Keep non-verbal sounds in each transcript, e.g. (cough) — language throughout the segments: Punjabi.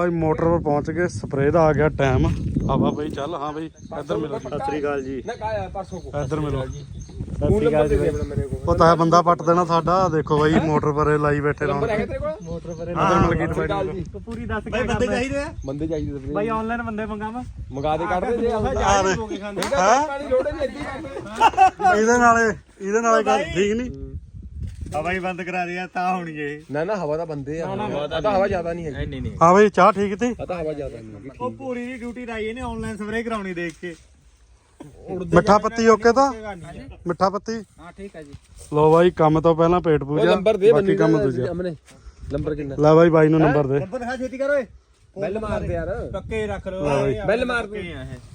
ਭਾਈ ਮੋਟਰ 'ਤੇ ਪਹੁੰਚ ਗਏ ਸਪਰੇਅ ਦਾ ਆ ਗਿਆ ਟਾਈਮ। ਆਵਾ ਬਈ ਚੱਲ ਹਾਂ ਬਈ ਇੱਧਰ ਮਿਲੋ ਸਤਿ ਸ੍ਰੀ ਅਕਾਲ ਜੀ। ਨਾ ਕਾਇਆ ਪਰਸੋਂ ਕੋ। ਇੱਧਰ ਮਿਲੋ। ਫੋਨ ਨੰਬਰ ਦੇ ਦੇ ਆਪਣਾ ਮੇਰੇ ਕੋਲ। ਪਤਾ ਹੈ ਬੰਦਾ ਪੱਟ ਦੇਣਾ ਸਾਡਾ। ਦੇਖੋ ਬਾਈ ਮੋਟਰ ਪਰੇ ਲਾਈ ਬੈਠੇ ਰਹੋ ਨੰਬਰ ਹੈਗਾ ਤੇਰੇ ਕੋਲ? ਮੋਟਰ ਪਰੇ ਇੱਧਰ ਬਾਈ ਕਾਲ ਨੂੰ। ਜੀ। ਪੂਰੀ ਦੱਸ ਬਾਈ ਬੰਦੇ ਚਾਹੀਦੇ ਆ? ਬੰਦੇ ਚਾਹੀਦੇ ਤੇ ਬਾਈ ਆਨਲਾਈਨ ਬੰਦੇ ਮੰਗਾਵਾ? ਮੰਗਾ ਦੇ ਕੱਢ ਦੇ ਜੇ ਆ ਦੇ ਹਾਂ। ਪਾਣੀ ਲੋੜ ਨਹੀਂ ਇੱਦੀ ਇਹਦੇ ਨਾਲੇ ਇਹਦੇ ਨਾਲੇ ਗੱਲ ਠੀਕ ਨਹੀਂ। ਹਵਾਈ ਬੰਦ ਕਰਾ ਦਿਆ ਤਾਂ ਹੋਣੀ ਇਹ। ਨਾ ਨਾ ਹਵਾ ਤਾਂ ਬੰਦੇ ਆ। ਆ ਤਾਂ ਹਵਾ ਜ਼ਿਆਦਾ ਨਹੀਂ ਹੈਗੀ। ਨਹੀਂ ਨਹੀਂ ਹਾਂ ਬਈ ਚਾਹ ਠੀਕ ਤੀ ਆ ਤਾਂ ਹਵਾ ਜ਼ਿਆਦਾ ਨਹੀਂ ਹੈਗੀ ਉਹ ਪੂਰੀ ਦੀ ਡਿਊਟੀ ਲਾਈ ਇਹਨੇ ਆਨਲਾਈਨ ਸਪਰੇਅ ਕਰਾਉਣੀ ਦੇਖ ਕੇ। ਮਿੱਠਾ ਪੱਤੀ ਓਕੇ ਤਾਂ? ਮਿੱਠਾ ਪੱਤੀ? ਹਾਂ ਠੀਕ ਹੈ ਜੀ। ਲੋ ਬਾਈ ਕੰਮ ਤੋਂ ਪਹਿਲਾਂ ਪੇਟ ਪੂਜਾ। ਨੰਬਰ ਦੇ ਬਾਕੀ ਕੰਮ ਦੂਜਾ। ਨੰਬਰ ਕਿੰਨਾ? ਲੈ ਬਾਈ ਬਾਈ ਨੂੰ ਨੰਬਰ ਦੇ। ਨੰਬਰ ਦਿਖਾ ਛੇਤੀ ਕਰ ਓਏ ਬੈਲ ਮਾਰ ਦੇ ਯਾਰ। ਪੱਕੇ ਰੱਖ ਲਓ। ਬੈਲ ਮਾਰ ਦੇ।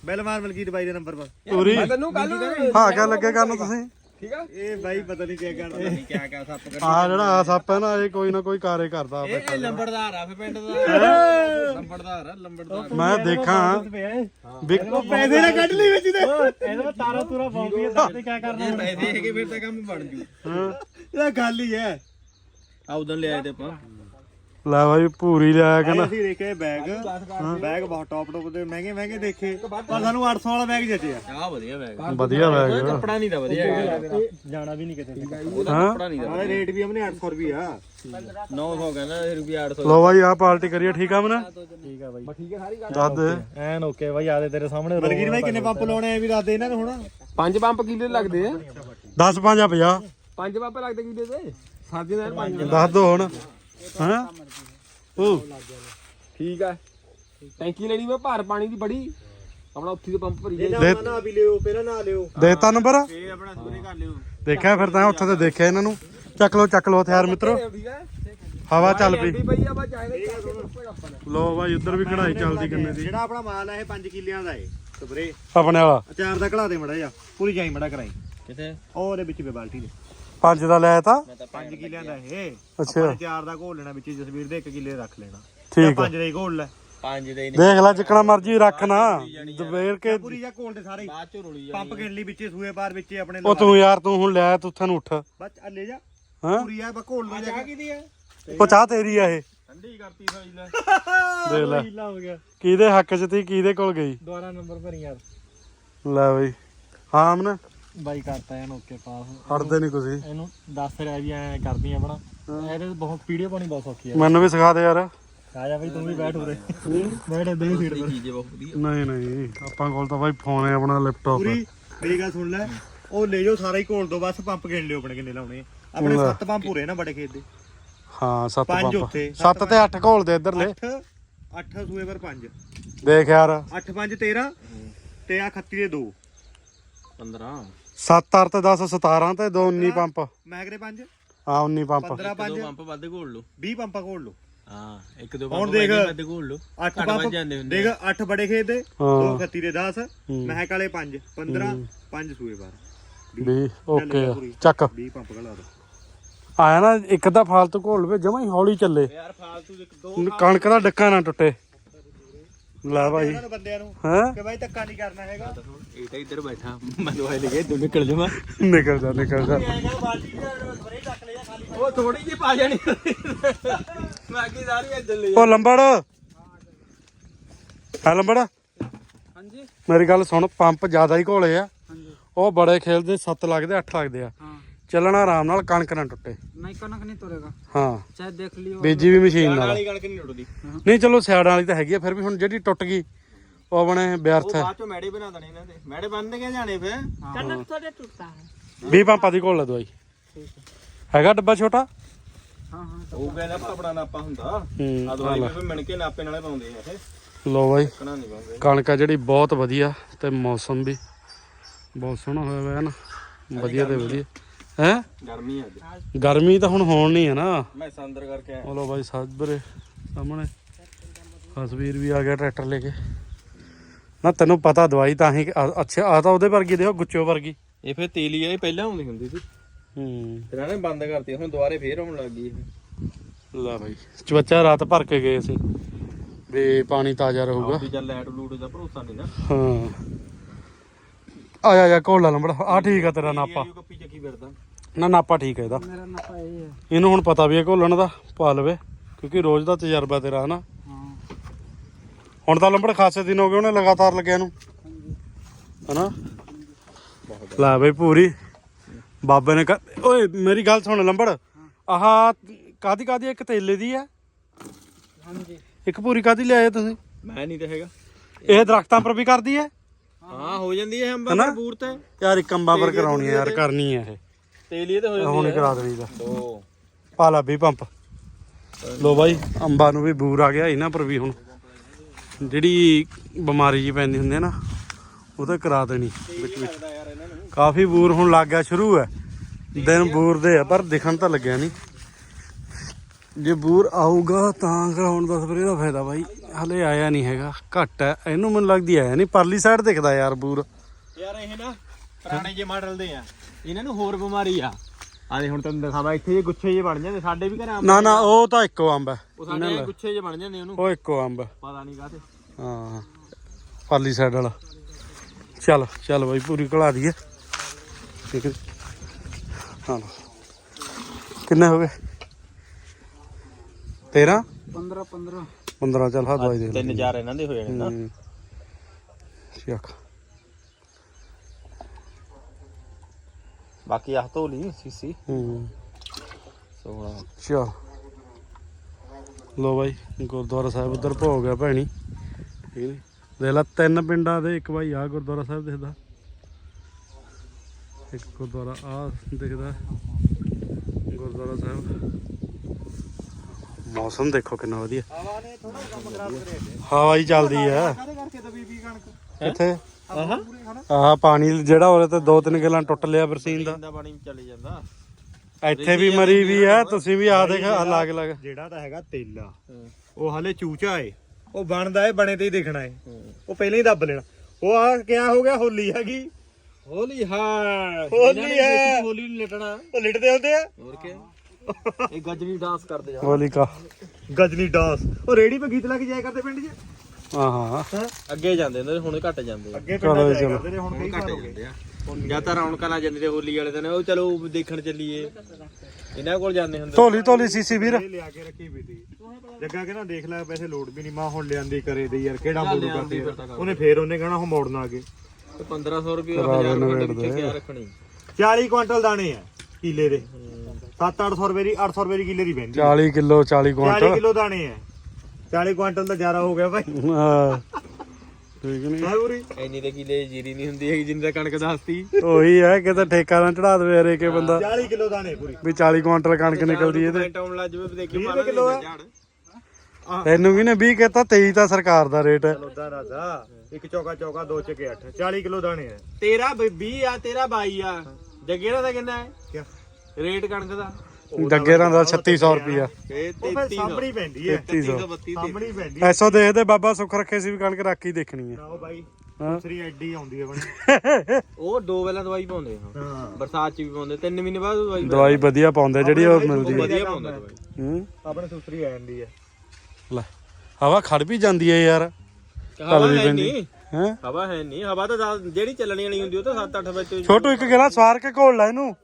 ਬੈਲ ਮਾਰ ਮਲਕੀਤ ਬਾਈ ਦੇ ਨੰਬਰ ਪਰ। ਪੂਰੀ? ਮੈਂ ਤੈਨੂੰ ਕੱਲ ਹਾਂ ਕਿਆ ਲੱਗੇ ਕਰਨ ਤੁਸੀਂ? ਠੀਕ ਆ? ਇਹ ਬਾਈ ਪਤਾ ਨਹੀਂ ਕੀ ਕਰਦਾ। ਕੀ ਕਿਆ ਸੱਪ ਆ ਜਿਹੜਾ ਆ। ਸੱਪ ਹੈ ਨਾ ਇਹ ਕੋਈ ਨਾ ਕੋਈ ਕਾਰੇ ਕਰਦਾ ਆਪੇ ਇਹ ਲੰਬੜਦਾਰ ਆ ਫੇ ਪਿੰਡ ਦਾ। ਲੰਬੜਦਾਰ ਆ ਲੰਬੜਦਾਰ। ਮੈਂ ਦੇਖਾਂ। ਵੀ ਪੈਸੇ ਨਾ ਕੱਢ ਲਈ ਵਿੱਚ ਦੇ। ਇਹਦਾ ਤਾਰਾ ਤੂਰਾ ਪਾਉਂਦੀ ਹੈ ਦੱਸ ਤੇ ਕੀ ਕਰਨਾ। ਇਹ ਪੈਸੇ ਹੈਗੇ ਫਿਰ ਤਾਂ ਕੰਮ ਬਣ ਜੂ। ਹਾਂ, ਇਹ ਗੱਲ ਹੀ ਹੈ। ਆ ਉਦੋਂ ਲਿਆਏ ਤੇ ਆਪਾਂ। ਲੈ ਬਾਈ ਪੂਰੀ ਲਿਆਇਆ ਕਹਿੰਦਾ ਅਸੀਂ ਦੇਖੇ ਬੈਗ ਬੈਗ ਬਹੁਤ ਟੌਪ ਟੌਪ ਦੇ। ਮਹਿੰਗੇ ਮਹਿੰਗੇ ਦੇਖੇ। ਪਰ ਸਾਨੂੰ 800 ਵਾਲਾ ਬੈਗ ਜੱਟਿਆ ਆ ਵਧੀਆ ਬੈਗ ਵਧੀਆ ਬੈਗ ਕੱਪੜਾ ਨਹੀਂ ਤਾਂ ਵਧੀਆ ਹੈਗਾ। ਜਾਣਾ ਵੀ ਨਹੀਂ ਕਿਤੇ। ਹਾਂ? ਕੱਪੜਾ ਨਹੀਂ ਦਾ ਰੇਟ ਵੀ ਹਮਨੇ 800 ਰੁਪਿਆ 900 ਕਹਿੰਦਾ ਰੁਪਿਆ 800 ਲੋ ਬਾਈ ਆ ਪਾਰਟੀ ਕਰੀਏ ਠੀਕ ਆ ਮਨ ਠੀਕ ਆ ਬਾਈ। ਠੀਕ ਹੈ ਸਾਰੀ ਗੱਲ। ਦੱਸ ਦੇ। ਐਨ ਓਕੇ ਬਾਈ ਆਦੇ ਤੇਰੇ ਸਾਹਮਣੇ ਮਲਕੀਤ ਭਾਈ ਕਿੰਨੇ ਪੰਪ ਲਾਉਣੇ ਆ ਵੀ ਦੱਸ ਦੇ ਇਹਨਾਂ ਨੂੰ ਹੁਣ? ਪੰਜ ਪੰਪ ਕਿਲੇ ਲੱਗਦੇ ਆ? 10 5 ਆ 50 ਪੰਜ ਪੰਪ ਲੱਗਦੇ ਕਿਲੇ ਤੇ? ਸਰਦੀ ਨਾਲ ਪੰਜ ਦੱਸ ਦੋ ਹੁਣ। ਹਾਂ? ਉਹ ਠੀਕ ਆ। ਟੈਂਕੀ ਲੈਣੀ ਮੈਂ ਭਾਰ ਪਾਣੀ ਦੀ ਬੜੀ। ਆਪਣਾ ਉੱਥੇ ਦੇ ਪੰਪ ਭਰੀ ਜਾਏ ਦੇ ਨਾ ਵੀ ਲਿਓ ਪਹਿਲਾਂ ਨਾ ਲਿਓ। ਦੇਤਾ ਨੰਬਰ? ਇਹ ਆਪਣਾ ਸੂਰੇ ਕਰ ਲਿਓ। ਦੇਖਿਆ ਫਿਰ ਤਾਂ ਉੱਥੇ ਤੇ ਦੇਖਿਆ ਇਹਨਾਂ ਨੂੰ। ਚੱਕ ਲੋ ਚੱਕ ਲੋ ਹਥਿਆਰ ਮਿੱਤਰੋ। ਹੈ ਹਵਾ ਚੱਲ ਪਈ। ਬਾ ਚਾਹੀਦਾ ਲੋ ਬਾਈ ਉੱਧਰ ਵੀ ਕਢਾਈ ਚੱਲਦੀ ਕਿੰਨੇ ਦੀ। ਜਿਹੜਾ ਆਪਣਾ ਮਾਲ ਆ ਇਹ 5 ਕਿੱਲਿਆਂ ਦਾ ਏ ਸਪਰੇ। ਆਪਣੇ ਵਾਲਾ। ਅਚਾਰ ਦਾ ਘੜਾ ਦੇ ਮੜਾ ਜਾ ਪੂਰੀ ਜਾਈ ਮੜਾ ਕਰਾਈ। ਉਹ ਉਹਦੇ ਵਿੱਚ ਵੇ ਬਾਲਟੀ ਦੇ। ਪੰਜ ਦਾ ਲਿਆ ਤਾਂ। 5 ਕਿੱਲਿਆਂ ਦਾ ਇਹ। ਅੱਛਾ। ਆਪਾਂ ਅਚਾਰ ਦਾ ਘੋਲ ਲੈਣਾ ਵਿੱਚ ਜਸਵੀਰ ਦੇ 1 ਕਿੱਲੇ ਰੱਖ ਲੈਣਾ। ਠੀਕ ਆ 5 ਦੇ ਹੀ ਘੋਲ ਲੈ। ਦੇਖ ਲੈ ਜਿੱਕਣਾ ਮਰਜ਼ੀ ਰੱਖ ਨਾ। ਦਵੇਰ ਕੇ ਪੂਰੀ ਜਾ ਘੋਲ ਦੇ ਸਾਰੇ ਹੀ। ਬਾਅਦ ਚ ਰੋਲੀ ਪੰਪ ਗਿਣ ਲਈ ਵਿੱਚੇ ਸੂਏ ਬਾਰ ਵਿੱਚੇ ਆਪਣੇ ਉਹ ਤੂੰ ਯਾਰ ਤੂੰ ਹੁਣ ਲਿਆ ਤੂੰ ਉੱਥੇ ਨੂੰ ਉੱਠ। ਬਸ ਆ ਲੈ ਜਾ। ਹਾਂ? ਪੂਰੀ ਆ ਬਾ ਘੋਲ ਲੋ ਜਾ ਕਿਹਦੀ ਆ? ਉਹ ਚਾਹ ਤੇਰੀ ਆ ਇਹ। ਠੰਡੀ ਕਰਤੀ ਸਾਈ ਲੈ। ਦੇਖ ਲੈ। ਢੀਲਾ ਹੋ ਗਿਆ। ਕਿਹਦੇ ਹੱਕ 'ਚ ਤੀ ਕਿਹਦੇ ਕੋਲ ਗਈ? ਦੁਬਾਰਾ ਨੰਬਰ ਭਰੀ ਯਾਰ। ਲੈ ਬਈ। ਹਾਂ ਬਾਈ ਕਰਤਾ ਐਨ ਓਕੇ ਪਾਸ। ਹਟਦੇ ਨਹੀਂ ਤੁਸੀਂ। ਇਹਨੂੰ ਦੱਸ ਰਿਹਾ ਵੀ ਐ ਕਰਦੀ ਆ ਬਣਾ ਇਹਦੇ ਤੇ ਬਹੁਤ ਵੀਡੀਓ ਪਾਣੀ ਬਹੁਤ ਸੌਖੀ ਆ। ਮੈਨੂੰ ਵੀ ਸਿਖਾ ਦੇ ਯਾਰ। ਆ ਜਾ ਬਈ ਤੂੰ ਵੀ ਬੈਠ ਉਰੇ। ਬੈਠ ਇਦਾਂ ਹੀ ਸੀਟ ਤੇ। ਨਹੀਂ ਨਹੀਂ। ਆਪਾਂ ਕੋਲ ਤਾਂ ਬਾਈ ਫੋਨ ਹੈ ਆਪਣਾ ਲੈਪਟਾਪ ਪੂਰੀ ਮੇਰੀ ਗੱਲ ਸੁਣ ਲੈ। ਉਹ ਲੈ ਜਾਓ ਸਾਰਾ ਹੀ ਘੋਲ ਦੋ ਬਸ ਪੰਪ ਗਿਣ ਲਿਓ ਆਪਣੇ ਕਿੰਨੇ ਲਾਉਣੇ। ਆਪਣੇ 7 ਪੰਪ ਪੂਰੇ ਨਾ ਬੜੇ ਖੇਤ ਦੇ। ਹਾਂ ਸੱਤ ਪੰਜ ਪੰਪ। ਉੱਥੇ, ਸੱਤ ਤੇ 8 ਘੋਲ ਦੇ ਇੱਧਰਲੇ। 8 8 ਸੂਏ ਪਰ 5 ਦੇਖ ਯਾਰ। 8 5 13 ਤੇ ਆ 31 ਦੇ 2 15 7 ਅਰ ਤੇ 10 17 ਤੇ 2 19 ਪੰਪ। ਮੈਗਰੇ 5 ਹਾਂ 19 ਪੰਪ। 15 5 ਪੰਪ ਵੱਧ ਘੋਲ ਲਓ। 20 ਪੰਪਾ ਘੋਲ ਲੋ ਹਾਂ ਇੱਕ ਦੋ ਹੁਣ ਪੰਪ ਦੇਖ। ਵੱਧ ਘੋਲ ਲਓ। 8 ਪੰਪ ਜਾਂਦੇ ਹੁੰਦੇ ਦੇਖ 8 ਬੜੇ ਖੇਤ ਦੇ ਹਾਂ। 2 31 ਦੇ 10 ਮਹਿਕ ਵਾਲੇ 5 15 5 ਸੂਏ ਪਰ ਵੀ ਓਕੇ ਆ। ਚੱਕ। 20 ਪੰਪ ਘਲਾ ਦੋ। ਆਇਆ ਨਾ ਇੱਕ ਤਾਂ ਫਾਲਤੂ ਘੋਲ ਲਵੇ ਜਮਾ ਹੀ ਹੌਲੀ ਚੱਲੇ। ਯਾਰ ਫਾਲਤੂ ਇੱਕ ਦੋ ਕਣਕ ਦਾ ਡੱਕਾ ਨਾ ਟੁੱਟੇ। ਲੈ ਭਾਈ। ਇਹਨਾਂ ਨੂੰ ਬੰਦਿਆਂ ਨੂੰ ਹੈ? ਕਿ ਬਾਈ ਧੱਕਾ ਨਹੀਂ ਕਰਨਾ ਹੈਗਾ। ਇਹ ਤਾਂ ਇੱਧਰ ਬੈਠਾ ਮੈਂ ਦਵਾਈ ਲੈ ਕੇ ਤੂੰ ਨਿਕਲ ਜਾਵਾਂ। ਨਿਕਲ ਜਾ ਨਿਕਲ ਜਾ। ਉਹ ਥੋੜੀ ਜਿਹੀ ਪਾ ਜਾਣੀ। ਬਾਕੀ ਸਾਰੀ ਇੱਧਰ ਲੈ ਉਹ ਲੰਬੜ। ਹੈ ਲੰਬੜ? ਹਾਂਜੀ। ਮੇਰੀ ਗੱਲ ਸੁਣ ਪੰਪ ਜ਼ਿਆਦਾ ਹੀ ਘੋਲੇ ਆ। ਉਹ ਬੜੇ ਖੇਲਦੇ 7 ਲੱਗਦੇ 8 ਲੱਗਦੇ ਆ। ਹਾਂ। ਚੱਲਣਾ ਆਰਾਮ ਨਾਲ ਕਣਕ ਨਾ ਟੁੱਟੇ। ਨਹੀਂ ਕਣਕ ਨਹੀਂ ਤੁਰੇਗਾ। ਹਾਂ। ਚਾਹੇ ਦੇਖ ਲਿਓ। ਬੀਜੀ ਵੀ ਮਸ਼ੀਨ ਨਾਲ। ਵਾਲੀ ਕਣਕ ਨਹੀਂ ਉੱਡਦੀ ਨਹੀਂ ਚਲੋ ਸਿਆੜਾਂ ਵਾਲੀ ਤਾਂ ਹੈਗੀ ਆ ਫਿਰ ਵੀ ਹੁਣ ਜਿਹੜੀ ਟੁੱਟ ਗਈ ਉਹ ਆਪਣੇ ਵਿਅਰਥ ਹੈ। ਬਾਅਦ ਚੋਂ ਮੈੜੇ ਬਣਾ ਦੇਣੇ ਇਹਨਾਂ ਦੇ। ਮੈੜੇ ਬੰਨ ਕੇ ਜਾਣੇ ਫੇ ਕਣਕ ਤੁਹਾਡੇ ਟੁੱਟਦਾ ਹੈ। 20 ਪੰਪਾਂ ਦੀ ਘੋਲ ਲੈ ਦਵਾਈ। ਹੈਗਾ ਡੱਬਾ ਛੋਟਾ? ਹਾਂ ਹਾਂ ਉਹ ਕਹਿੰਦਾ ਆਪਣਾ ਨਾਪਾ ਹੁੰਦਾ। ਆ ਦਵਾਈ ਵੀ ਮਿਣ ਕੇ ਨਾਪੇ ਨਾਲੇ ਪਾਉਂਦੇ ਆ ਇਹ। ਲੋ ਬਾਈ ਕਣਕ ਆ ਜਿਹੜੀ ਬਹੁਤ ਵਧੀਆ ਤੇ ਮੌਸਮ ਵੀ ਬਹੁਤ ਸੋਹਣਾ ਹੋਇਆ ਹੋਇਆ ਨਾ। ਵਧੀਆ ਤੇ ਵਧੀਆ। ਹੈ? ਗਰਮੀ ਆ ਅੱਜ। ਗਰਮੀ ਤਾਂ ਹੁਣ ਹੋਣ ਨਹੀਂ ਹੈ ਨਾ। ਮੈਂ ਸੰਦਰ ਕਰਕੇ ਆਇਆ। ਲੋ ਬਾਈ ਸਾਜਬਰੇ ਸਾਹਮਣੇ। ਹਸਵੀਰ ਵੀ ਆ ਗਿਆ ਟਰੈਕਟਰ ਲੈ ਕੇ। ਨਾ ਤੈਨੂੰ ਪਤਾ ਦਵਾਈ ਤਾਂ ਹੀ ਅੱਛਾ ਆ ਤਾਂ ਉਹਦੇ ਵਰਗੀ ਦੇਖੋ ਗੁੱਚੋ ਵਰਗੀ। ਇਹ ਫੇ ਤੇਲੀ ਆ ਇਹ ਪਹਿਲਾਂ ਹੁੰਦੀ ਹੁੰਦੀ ਸੀ। ਹੂੰ। ਫਿਰ ਇਹਨੇ ਬੰਦ ਕਰਤੀ ਹੁਣ ਦੁਬਾਰੇ ਫੇਰ ਆਉਣ ਲੱਗ ਗਈ ਇਹ। ਲੈ ਬਾਈ ਚਵੱਚਾ ਰਾਤ ਭਰ ਕੇ ਗਏ ਸੀ। ਵੀ ਪਾਣੀ ਤਾਜ਼ਾ ਰਹੂਗਾ। ਆਪਦੀ ਚੱਲ ਲਾਈਟ ਲੂਟ ਦਾ ਭਰੋਸਾ ਨਹੀਂ ਨਾ। ਹਾਂ। ਆ ਜਾ ਜਾ ਕੋਲਾ ਲੰਬੜ। ਆ ਠੀਕ ਆ ਤੇਰਾ ਨਾਪਾ। ਕੱਪੀ ਚੱਕੀ ਫਿਰਦਾ। ਨਾ ਨਾਪਾ ਠੀਕ ਹੈ ਇਹਦਾ। ਮੇਰਾ ਨਫਾ ਇਹ ਹੈ ਇਹਨੂੰ ਹੁਣ ਪਤਾ ਵੀ ਹੈ ਘੋਲਣ ਦਾ ਪਾ ਲਵੇ ਕਿਉਂਕਿ ਰੋਜ਼ ਦਾ ਤਜਰਬਾ ਤੇਰਾ ਹਨਾ? ਹਾਂ। ਹੁਣ ਤਾਂ ਲੰਬੜ ਖਾਸੇ ਦਿਨ ਹੋ ਗਏ ਉਹਨੇ ਲਗਾਤਾਰ ਲੱਗਿਆ ਨੂੰ। ਹਨਾ? ਲੈ ਬਈ ਪੂਰੀ। ਬਾਬੇ ਨੇ ਕ- ਓਏ ਮੇਰੀ ਗੱਲ ਸੁਣ ਲੰਬੜ। ਆਹ ਕਾਦੀ ਕਾਦੀ ਇੱਕ ਤੇਲੇ ਦੀ ਆ? ਹਾਂਜੀ। ਇੱਕ ਪੂਰੀ ਕਾਦੀ ਲਿਆਏ ਤੁਸੀਂ? ਮੈਂ ਨਹੀਂ ਤੇ ਹੈਗਾ। ਇਹ ਦਰਖਤਾਂ ਪਰ ਵੀ ਕਰਦੀ ਹੈ ਹਾਂ ਹੋ ਜਾਂਦੀ ਹੈ ਹਨਾ? ਅੰਬਰ ਬੂਰ ਤੇ। ਯਾਰ ਇੱਕ ਅੰਬਾਂ ਪਰ ਕਰਾਉਣੀ ਹੈ ਯਾਰ ਕਰਨੀ ਹੈ ਇਹ। ਤੇਲੀਏ ਤੇ ਹੋ ਹੁਣ ਹੀ ਕਰਾ ਦੇਣੀ ਦਾ ਦੋ। ਪਾ ਲਾ ਵੀ ਪੰਪ। ਲੋ ਬਾਈ। ਅੰਬਾਂ ਨੂੰ ਵੀ ਬੂਰ ਆ ਗਿਆ ਇਹਨਾਂ ਪਰ ਵੀ ਹੁਣ। ਜਿਹੜੀ ਬਿਮਾਰੀ ਜੀ ਪੈਂਦੀ ਹੁੰਦੀ ਹੈ ਨਾ ਉਹ ਤਾਂ ਕਰਾ ਦੇਣੀ ਵਿੱਚ ਵਿੱਚ। ਕਾਫੀ ਬੂਰ ਹੁਣ ਲੱਗ ਗਿਆ ਸ਼ੁਰੂ ਹੈ। ਦਿਨ ਬੂਰ ਦੇ ਆ ਪਰ ਦਿਖਣ ਤਾਂ ਲੱਗਿਆ ਨਹੀਂ। ਜੇ ਬੂਰ ਆਊਗਾ ਤਾਂ ਕਰਾਉਣ ਦਾ ਫਿਰ ਇਹਦਾ ਫਾਇਦਾ ਬਾਈ। ਹਲੇ ਆਇਆ ਨਹੀਂ ਹੈਗਾ ਘੱਟ ਹੈ। ਇਹਨੂੰ ਮੈਨੂੰ ਲੱਗਦੀ ਆਇਆ ਨਹੀਂ। ਪਰਲੀ ਸਾਈਡ ਦਿਖਦਾ ਯਾਰ ਬੂਰ। ਯਾਰ ਇਹ ਨਾ ਪੁਰਾਣੇ ਜੇ ਮਾਡਲ ਦੇ ਆ। ਇਹਨਾਂ ਨੂੰ ਹੋਰ ਬਿਮਾਰੀ ਆ। ਆਦੇ ਹੁਣ ਤੈਨੂੰ ਦਿਖਾਵਾਂ ਇੱਥੇ ਜੇ ਗੁੱਛੇ ਜੇ ਬਣ ਜਾਂਦੇ ਸਾਡੇ ਵੀ ਘਰੇ ਨਾ ਨਾ ਉਹ ਤਾਂ ਇੱਕੋ ਅੰਬ ਹੈ। ਉਹ ਸਾਡੇ ਇਹ ਗੁੱਛੇ ਜੇ ਬਣ ਜਾਂਦੇ ਉਹਨੂੰ। ਉਹ ਇੱਕੋ ਅੰਬ ਹੈ। ਪਤਾ ਨਹੀਂ ਕਾਤੇ ਹਾਂ ਪਰਲੀ ਸਾਈਡ ਵਾਲਾ। ਚੱਲ ਚੱਲ ਬਾਈ ਪੂਰੀ ਘਲਾ ਦਈਏ। ਠੀਕ ਹੈ ਹਾਂ। ਕਿੰਨੇ ਹੋ ਗਏ? 13 15 15 15 ਚੱਲ ਹਾਂ ਦਵਾਈ ਦੇ ਲੈ ਤਿੰਨ ਚਾਰ ਇਹਨਾਂ ਦੇ ਹੋ ਜਾਣੇ ਨਾ। ਹੂੰ। ਚੱਕ। ਬਾਕੀ ਆਹ ਧੋ ਲਈ ਸੀਸੀ। ਹੂੰ। 16 ਚਲ ਲੋ ਬਾਈ ਗੁਰਦੁਆਰਾ ਸਾਹਿਬ ਉਧਰ ਭੋਗ ਗਿਆ ਭੈਣੀ। ਠੀਕ ਨੀ? ਦੇਖ ਲਾ ਤਿੰਨ ਪਿੰਡਾਂ ਦੇ ਇੱਕ ਬਾਈ ਆ ਗੁਰਦੁਆਰਾ ਸਾਹਿਬ ਦਿਖਦਾ। ਇੱਕ ਗੁਰਦੁਆਰਾ ਆ ਦਿਖਦਾ। ਗੁਰਦੁਆਰਾ ਸਾਹਿਬ। ਮੌਸਮ ਦੇਖੋ ਕਿੰਨਾ ਵਧੀਆ। ਹਵਾ ਨੇ ਥੋੜਾ ਕੰਮ ਖਰਾਬ ਕਰਿਆ ਹਵਾ ਹੀ ਚੱਲਦੀ ਆ। ਕਿੱਥੇ? ਆਹ ਆਹ ਪਾਣੀ ਜਿਹੜਾ ਉਹਦੇ ਤੇ ਦੋ ਤਿੰਨ ਗੱਲਾਂ ਟੁੱਟ ਲਿਆ ਬਰਸੀਨ ਦਾ। ਦਾ ਪਾਣੀ ਚਲੇ ਜਾਂਦਾ। ਇੱਥੇ ਵੀ ਮਰੀ ਵੀ ਆ ਤੁਸੀਂ ਵੀ ਆ ਦੇਖ ਆਹ ਲੱਗ ਲੱਗ ਜਿਹੜਾ ਤਾਂ ਹੈਗਾ ਤੇਲਾ ਉਹ ਹਲੇ ਚੂਚਾ ਏ। ਉਹ ਬਣਦਾ ਏ ਬਣੇ ਤੇ ਹੀ ਦੇਖਣਾ ਏ। ਉਹ ਪਹਿਲਾਂ ਹੀ ਦੱਬ ਲੈਣਾ। ਉਹ ਆ ਕਿਆ ਹੋ ਗਿਆ? ਹੋਲੀ ਹੈਗੀ ਹੋਲੀ ਹਾਂ। ਹੋਲੀ ਹੈ ਹੋਲੀ ਨੂੰ ਲਟਣਾ। ਉਹ ਲਿਟਦੇ ਹੁੰਦੇ ਆ। ਹੋਰ ਕੀ ਇਹ ਗਜਨੀ ਡਾਂਸ ਕਰਦੇ ਆ। ਹੋਲੀ ਕਾ। ਗਜਨੀ ਡਾਂਸ। ਉਹ ਰੇੜੀ 'ਤੇ ਗੀਤ ਲਾ ਕੇ ਜਾਇਆ ਕਰਦੇ ਪਿੰਡ 'ਚ? ਹਾਂ ਹਾਂ। ਅੱਗੇ ਜਾਂਦੇ ਹੁੰਦੇ ਹੁਣ ਘਟ ਜਾਂਦੇ ਆ। ਅੱਗੇ ਚਲੋ ਪਿੰਡਾਂ 'ਚ ਚਲੋ। ਜਾਇਆ ਕਰਦੇ ਨੇ ਹੁਣ ਕਈ ਘਟ ਸਾਲ ਹੋ ਗਏ। ਜਾਂਦੇ ਆ। ਜਾਂ ਤਾਂ ਰੌਣਕਾਂ ਲਾ ਜਾਂਦੇ ਤੇ ਹੋਲੀ ਵਾਲੇ ਦਿਨ ਉਹ ਚਲੋ ਦੇਖਣ ਚੱਲੀਏ। ਇਹਨਾਂ ਕੋਲ ਜਾਂਦੇ ਹੁੰਦੇ। ਧੋਲੀ ਧੋਲੀ ਸੀਸੀ ਵੀਰ। ਇਹ ਲਿਆ ਕੇ ਰੱਖੀ ਵੀ ਤੀ। ਜੱਗਾ ਕਹਿੰਦਾ ਦੇਖ ਲੈ ਵੈਸੇ ਲੋਡ ਵੀ ਨਹੀਂ ਮਾ ਹੁਣ ਲਿਆਂਦੀ ਕਰੇ ਦੇ ਯਾਰ ਕਿਹੜਾ ਮੋੜੂ ਕਰਦੇ ਆ। ਉਹਨੇ ਫੇਰ ਉਹਨੇ ਕਹਿਣਾ ਉਹ ਮੋੜਨਾ ਅੱਗੇ। ਤੇ 1500 ਰੁਪਏ 1000 ਰੁਪਏ ਪਿੱਛੇ ਕਿਆ ਰੱਖਣੀ? 40 ਕੁਇੰਟਲ ਦਾਣੇ ਆ ਕਿੱਲੇ ਦੇ। 7-800 ਰੁਪਏ ਦੀ 800 ਰੁਪਏ ਦੀ ਕਿੱਲੇ ਦੀ ਪੈਂਦੀ 40 ਕਿਲੋ 40 40 ਕੁਇੰਟਲ ਕਿਲੋ ਦਾਣੇ ਆ। 40 ਕੁਇੰਟਲ ਤਾਂ ਜ਼ਿਆਦਾ ਹੋ ਗਿਆ ਭਾਈ। ਹਾਂ। ਠੀਕ ਨਹੀਂ। ਹੈ ਪੂਰੀ ਐਨੀ ਤੇ ਕਿਲੇ ਜੀਰੀ ਨਹੀਂ ਹੁੰਦੀ ਹੈਗੀ ਜਿੰਨੀ ਤਾਂ ਕਣਕ ਦੱਸਤੀ। ਉਹੀ ਹੈ ਕਿਤੇ ਠੇਕਾ ਨਾ ਚੜਾ ਦੇਵੇ ਹਰੇ ਕੇ ਬੰਦਾ। 40 ਕਿਲੋ ਦਾਣੇ ਪੂਰੀ। ਵੀ 40 ਕੁਇੰਟਲ ਕਣਕ ਨਿਕਲਦੀ ਇਹਦੇ ਆਉਣ ਲੱਜ ਵੇ ਦੇਖੀ ਵੀਹ ਮਾਰਾ ਕਿੱਲੋ ਤੈਨੂੰ ਵੀ ਨੇ 20 ਕਹਤਾ 23 ਤਾਂ ਸਰਕਾਰ ਦਾ ਰੇਟ ਹੈ। ਲੋਦਾ ਰਾਜਾ ਇੱਕ ਚੌਕਾ ਚੌਕਾ ਦੋ ਚੱਕੇ 8 40 ਕਿਲੋ ਦਾਣੇ ਆ। ਤੇਰਾ 20 ਆ ਤੇਰਾ 22 ਆ। ਜੱਗੇ ਦਾ ਕਿੰਨਾ ਹੈ? ਕਿਆ? ਰੇਟ ਕਣਕ ਦਾ। ਡੱਗੇਰਾਂ ਦਾ 3600 ਰੁਪਿਆ ਇਹ ਉਹ ਫਿਰ 33 ਸਾਹਮਣੀ ਪੈਂਦੀ ਹੈ। 3300 32 ਸਾਹਮਣੀ ਪੈਂਦੀ ਹੈ। ਐਸੋ ਦੇਖਦੇ ਬਾਬਾ ਸੁੱਖ ਰੱਖੇ ਸੀ ਵੀ ਕਣਕ ਰੱਖ ਹੀ ਦੇਖਣੀ ਹੈ। ਨਾ ਉਹ ਬਾਈ ਹਾਂ। ਦੂਸਰੀ ਐਡੀ ਆਉਂਦੀ ਹੈ ਬਣੀ। (laughs) ਉਹ ਦੋ ਵੇਲਾ ਦਵਾਈ ਪਾਉਂਦੇ ਹਾਂ ਹਾਂ। ਬਰਸਾਤ ਚ ਵੀ ਪਾਉਂਦੇ ਤਿੰਨ ਮਹੀਨੇ ਬਾਅਦ ਦਵਾਈ ਦਵਾਈ ਵਧੀਆ ਪਾਉਂਦੇ ਜਿਹੜੀ ਉਹ ਮਿਲਦੀ ਹੈ। ਵਧੀਆ ਪਾਉਂਦਾ ਦਵਾਈ। ਹੂੰ। ਆਪਣੇ ਦੂਸਰੀ ਆ ਜਾਂਦੀ ਹੈ। ਲੈ ਹਵਾ ਖੜ ਵੀ ਜਾਂਦੀ ਹੈ ਯਾਰ। ਹਵਾ ਹੈ ਪੈਂਦੀ। ਨਹੀਂ। ਹੈ? ਹਵਾ ਹੈ ਨਹੀਂ। ਹਵਾ ਤਾਂ ਜ਼ਿਆਦਾ- ਜਿਹੜੀ ਚੱਲਣੀ ਵਾਲੀ ਹੁੰਦੀ ਉਹ ਤਾਂ 7-8 ਵਜੇ ਛੋਟੂ ਇੱਕ ਗੇੜਾ ਸਵਾਰ ਕੇ ਘੋਲ ਲੈ ਇਹਨੂੰ।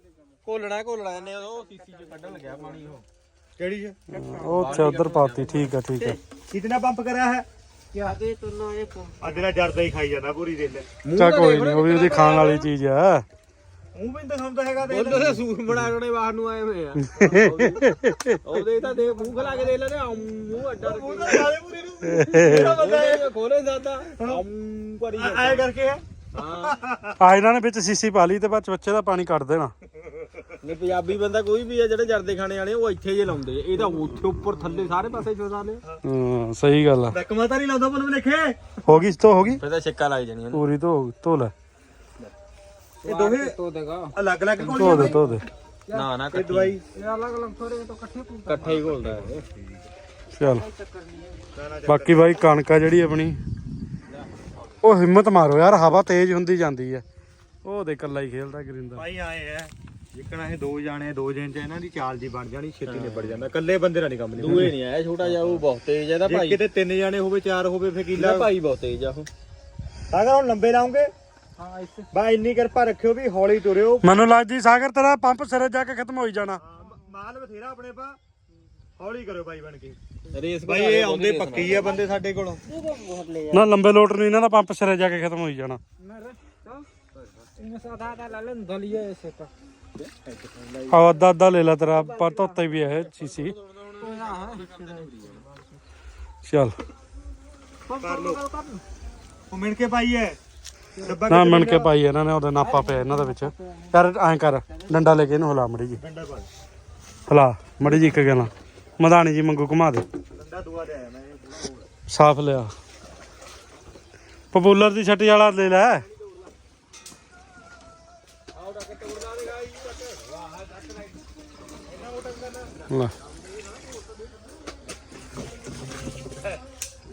ਘੋਲਣਾ ਘੋਲਣਾ ਇਹਨੇ ਉਹ। ਸੀਸੀ ਚ ਕੱਢਣ ਲੱਗਿਆ ਪਾਣੀ ਉਹ ਕਿਹੜੀ ਹੈ ਉਹ ਤੇ ਉਧਰ ਪਾਤੀ ਠੀਕ ਹੈ ਠੀਕ ਹੈ ਕਿਤਨਾ ਪੰਪ ਕਰਿਆ ਹੈ? ਆਗੇ ਤੁਰਨਾ ਇਹ ਪੰਪ। ਅੱਜ ਦਾ ਜੜਦਾ ਹੀ ਖਾਈ ਜਾਂਦਾ ਪੂਰੀ ਦਿਨ। ਚਾ ਕੋਈ ਨਹੀਂ ਉਹ ਵੀ ਉਹਦੀ ਖਾਣ ਵਾਲੀ ਚੀਜ਼ ਆ। ਮੂੰਹ ਵੀ ਦਿਖਾਉਂਦਾ ਹੈਗਾ ਤੇ ਉਹਦੇ ਤਾਂ ਸੂਰ ਬਣਾ ਰੋਣੇ ਬਾਹਰ ਨੂੰ ਆਏ ਹੋਏ ਆ। (laughs) ਉਹਦੇ ਤਾਂ ਦੇ ਮੂੰਹ ਖਲਾ ਕੇ ਦੇ ਲੈਣੇ ਮੂੰਹ ਅੱਡਾ ਮੂੰਹ ਤਾਂ ਖਲਾ ਦੇ ਪੂਰੀ ਨੂੰ। ਖੋਲੇ ਦਾਦਾ ਆਏ ਕਰਕੇ ਹੈ? ਆ ਇਹਨਾਂ ਨੇ ਵਿੱਚ ਸੀਸੀ ਪਾ ਲਈ ਤੇ ਬਾਅਦ ਬੱਚੇ ਦਾ ਪਾਣੀ ਕੱਢ ਦੇਣਾ। ਨੇ ਪੰਜਾਬੀ ਬੰਦਾ ਕੋਈ ਵੀ ਹੈ ਜਿਹੜੇ ਜਰਦੇ ਖਾਣੇ ਵਾਲੇ ਉਹ ਇੱਥੇ ਜੇ ਲਾਉਂਦੇ। ਇਹ ਤਾਂ ਉੱਥੇ ਉੱਪਰ ਥੱਲੇ ਸਾਰੇ ਪਾਸੇ ਜੋਦਾ ਨੇ। ਹਾਂ ਸਹੀ ਗੱਲ ਆ। ਬੈਕਮਾ ਤਾਂ ਨਹੀਂ ਲਾਉਂਦਾ ਪਰ ਮੈਂ ਦੇਖੇ। ਹੋ ਗਈ ਤੋ ਹੋ ਗਈ? ਫਿਰ ਤਾਂ ਛੱਕਾ ਲੱਗ ਜਾਣੀ ਇਹਨੂੰ ਪੂਰੀ ਧੋ ਧੋ ਲੈ। ਇਹ ਦੋਹੇ ਧੋ ਦੇਗਾ ਅਲੱਗ ਅਲੱਗ ਕੋਲ ਧੋ ਦੇ। ਧੋ ਦੇ ਨਾ ਨਾ ਕੱਟੀ ਦਵਾਈ। ਇਹ ਅਲੱਗ ਅਲੱਗ ਥੋੜੇ ਤੋਂ ਇਕੱਠੇ ਪੂੰਦਾ ਇਕੱਠੇ ਹੀ ਘੋਲਦਾ ਚਲ। ਬਾਕੀ ਬਾਈ ਕਣਕਾ ਜਿਹੜੀ ਆਪਣੀ। ਉਹ ਹਿੰਮਤ ਮਾਰੋ ਯਾਰ ਹਵਾ ਤੇਜ਼ ਹੁੰਦੀ ਜਾਂਦੀ ਹੈ ਉਹ ਦੇ ਕੱਲਾ ਹੀ ਖੇਲਦਾ ਗਰਿੰਦਰ ਭਾਈ ਆਏ ਐ ਜਿੱਕਣਾ ਇਹ ਦੋ ਜਾਣੇ ਦੋ ਜਣ ਇਹਨਾਂ ਦੀ ਚਾਲ ਜੀ ਬਣ ਜਾਣੀ ਛੇਤੀ ਨਿਬੜ ਜਾਂਦਾ। ਇਕੱਲੇ ਬੰਦੇ ਨਾਲ ਨਹੀਂ ਕੰਮ ਨਿਬੜਦਾ। ਦੂਏ ਨਹੀਂ ਆਇਆ ਛੋਟਾ ਜਿਹਾ ਉਹ ਬਹੁਤ ਤੇਜ਼ ਹੈ ਇਹਦਾ ਜੇ ਕਿਤੇ ਤਿੰਨ ਜਾਣੇ ਹੋਵੇ ਚਾਰ ਹੋਵੇ ਫੇ ਇਹਦਾ ਭਾਈ ਬਹੁਤ ਤੇਜ਼ ਆ ਉਹ। ਅਗਰ ਹੁਣ ਲੰਬੇ ਲਾਉਂਗੇ? ਹਾਂ ਇਸ ਇੰਨੀ ਕਿਰਪਾ ਰੱਖਿਓ ਵੀ ਹੌਲੀ ਤੁਰਿਓ। ਮੈਨੂੰ ਲੱਗਦੀ ਸਾਗਰ ਤੇਰਾ ਪੰਪ ਸਿਰੇ ਜਾ ਕੇ ਖਤਮ ਹੋਈ ਜਾਣਾ। ਮਾਲ ਬਥੇਰਾ ਆਪਣੇ ਪਾ। ਹੌਲੀ ਕਰਿਓ ਭਾਈ ਬਣ ਕੇ। ਰੇਸ ਬਾਈ ਇਹ ਆਉਂਦੇ ਪੱਕੀ ਆ ਬੰਦੇ ਸਾਡੇ ਕੋਲ। ਨਾ ਲੰਬੇ ਲੋਟਰ ਨਹੀਂ ਇਹਨਾਂ ਦਾ ਪੰਪ ਸਿਰੇ ਜਾ ਕੇ ਖਤਮ ਹੋਈ ਜਾਣਾ। ਆ ਅੱਧਾ ਅੱਧਾ ਲੈ ਲਾ ਤੇਰਾ ਪਰ ਧੋਤਾ ਹੀ ਵੀ ਹੈ ਸੀਸੀ ਚੱਲ। ਕਰ ਲੋ ਉਹ ਕੇ ਪਾਈ ਹੈ। ਨਾ ਮਣ ਕੇ ਪਾਈ ਇਹਨਾਂ ਨੇ ਨਾਪਾ ਪਿਆ ਇਹਨਾਂ ਦੇ ਵਿੱਚ। ਯਾਰ ਕਰ ਡੰਡਾ ਲੈ ਕੇ ਇਹਨੂੰ ਹਿਲਾ ਮੜੀ ਜੀ। ਹਿਲਾ ਮੜੀ ਜੀ ਇੱਕ ਗੱਲਾਂ। ਮਧਾਣੀ ਜੀ ਮੰਗੂ ਘੁਮਾ ਦੇ। ਸਾਫ਼ ਲਿਆ। ਪਪੂਲਰ ਦੀ ਛੱਟੀ ਵਾਲਾ ਲੈ ਲੈ।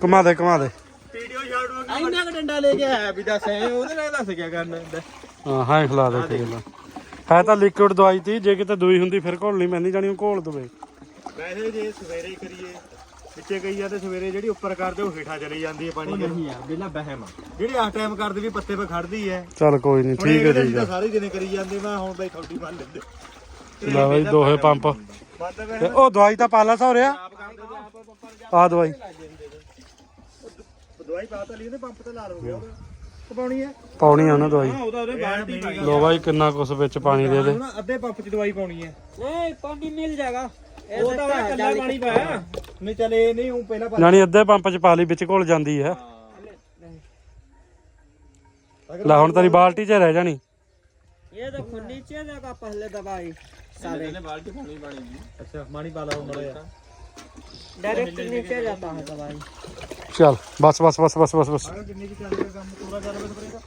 ਕਮਾ ਦੇ ਕਮਾ ਦੇ। ਵੀਡੀਓ ਸ਼ਾਟ ਹੋ ਗਈ ਇੰਨਾ ਕ ਡੰਡਾ ਲੈ ਕੇ ਆਇਆ ਵੀ ਦੱਸ ਐ ਉਹਦੇ ਨਾਲ ਦੱਸ ਕਿਆ ਕਰਨਾ ਹੁੰਦਾ ਹਾਂ ਹਾਂ ਖਿਲਾ ਦੇ ਠੀਕ ਹੈ ਹੈ ਤਾਂ ਲਿਕਵਿਡ ਦਵਾਈ ਤੀ ਜੇ ਕਿਤੇ ਦੂਈ ਹੁੰਦੀ ਫਿਰ ਘੋਲਣੀ ਪੈਂਦੀ ਜਾਣੀ ਉਹ ਘੋਲ ਦਵੇ। ਵੈਸੇ ਜੇ ਸਵੇਰੇ ਕਰੀਏ ਵਿੱਚੇ ਗਈ ਆ ਸਵੇਰੇ ਜਿਹੜੀ ਉੱਪਰ ਕਰਦੇ ਉਹ ਹੇਠਾਂ ਚਲੀ ਜਾਂਦੀ ਹੈ ਪਾਣੀ। ਜਿਹੜੀ। ਨਹੀਂ ਆ ਬਿਲਾ ਬਹਿਮ ਆ। ਆ ਟਾਈਮ ਕਰਦੇ ਵੀ ਪੱਤੇ 'ਤੇ ਖੜਦੀ ਹੈ। ਚੱਲ ਕੋਈ ਨਹੀਂ ਠੀਕ ਹੈ ਠੀਕ ਸਾਰੇ ਦਿਨੇ ਕਰੀ ਜਾਂਦੇ ਮੈਂ ਹੁਣ ਬਈ ਥੋੜੀ ਬੰਨ ਲੈਂਦੇ। ਲੈ ਬਈ ਦੋਹੇ ਪੰਪ। ਤੇ ਉਹ ਦਵਾਈ ਤਾਂ ਪਾਲਾ ਸੌਰਿਆ ਆ। ਦਵਾਈ। ਦਵਾਈ ਪਾ ਤਾਂ ਲਈ ਉਹਨੇ ਪੰਪ ਤੇ ਲਾਰ ਹੋ ਉਹ ਪਾਉਣੀ ਹੈ? ਪਾਉਣੀ ਆ ਨਾ ਦਵਾਈ। ਹਾਂ ਉਹਦਾ ਉਹਦੇ ਬਾਲਟੀ ਲੋ ਬਾਈ ਕਿੰਨਾ ਕੁਛ ਵਿੱਚ ਪਾਣੀ ਦੇ ਦੇ। ਅੱਧੇ ਪੰਪ 'ਚ ਦਵਾਈ ਪਾਉਣੀ ਹੈ। ਨਹੀਂ ਪਾਣੀ ਮਿਲ ਜਾਏਗਾ। ਉਹ ਤਾਂ ਉਹਨੇ ਕੱਲਾ ਪਾਣੀ ਪਾਇਆ ਨਹੀਂ ਚੱਲ ਇਹ ਨਹੀਂ ਉਹ ਪਹਿਲਾਂ ਪਾ ਜਾਣੀ ਅੱਧੇ ਪੰਪ ਚ ਪਾ ਲਈ ਵਿੱਚ ਘੁਲ ਜਾਂਦੀ ਹੈ ਲੈ ਹੁਣ ਤੇਰੀ ਬਾਲਟੀ 'ਚ ਰਹਿ ਜਾਣੀ ये देखो नीचे जाएगा पहले दवाई सारे ਇਹਨੇ ਬਾਲਟੀ ਪਾਣੀ ਪਾਣੀ ਦੀ ਅੱਛਾ ਪਾਣੀ ਪਾ ਲਾ ਮੜਾ डायरेक्ट नीचे जाता है दवाई ਚੱਲ ਬਸ ਬਸ ਬਸ ਬਸ ਬਸ ਬਸ ਜਿੰਨੀ ਕੀ ਚੱਲ ਰਿਹਾ ਕੰਮ ਪੂਰਾ ਕਰ ਬਸ ਕਰੇਗਾ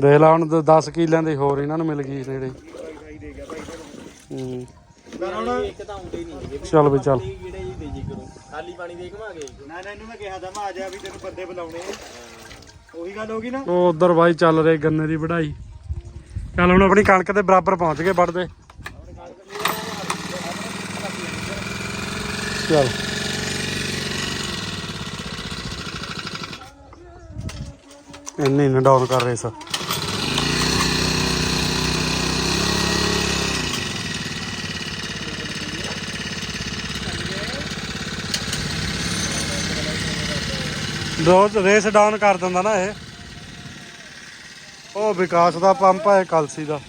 ਦੇਖ ਲਾ ਹੁਣ 10 ਕਿੱਲਿਆਂ ਦੀ ਹੋਰ ਇਹਨਾਂ ਨੂੰ ਮਿਲ ਗਈ ਨੇੜੇ ਭਾਈ ਦੇ ਗਿਆ ਭਾਈ ਹੂੰ ਕਰ ਹੁਣ ਇੱਕ ਤਾਂ ਆਉਂਦੇ ਨਹੀਂ ਹੈਗੇ ਚੱਲ ਵੀ ਚੱਲ। ਇਹ ਕੀੜੇ ਜੀ ਦੇ ਜੀ ਕਰੋ। ਖਾਲੀ ਪਾਣੀ ਦੇ ਘਮਾਗੇ ਨਾ ਨਾ ਇਹਨੂੰ ਮੈਂ ਕਿਹਾ ਤਾਂ ਮੈਂ ਆ ਜਾ ਵੀ ਤੈਨੂੰ ਬੰਦੇ ਬੁਲਾਉਣੇ ਆ। ਉਹੀ ਗੱਲ ਹੋ ਗਈ ਨਾ। ਉਹ ਉਧਰ ਬਾਈ ਚੱਲ ਰਹੀ ਗੰਨੇ ਦੀ ਵਢਾਈ। ਚੱਲ ਹੁਣ ਆਪਣੀ ਕਣਕ ਦੇ ਬਰਾਬਰ ਪਹੁੰਚ ਗਏ ਵੱਢਦੇ ਚੱਲ। ਇੰਨੇ ਨਾ ਡਾਊਨ ਕਰ ਰਹੇ ਸਰ। ਰੋਜ਼ ਰੇਸ ਡਾਊਨ ਕਰ ਦਿੰਦਾ ਨਾ ਇਹ। ਉਹ ਵਿਕਾਸ ਦਾ ਪੰਪ ਹੈ ਕਲਸੀ ਦਾ।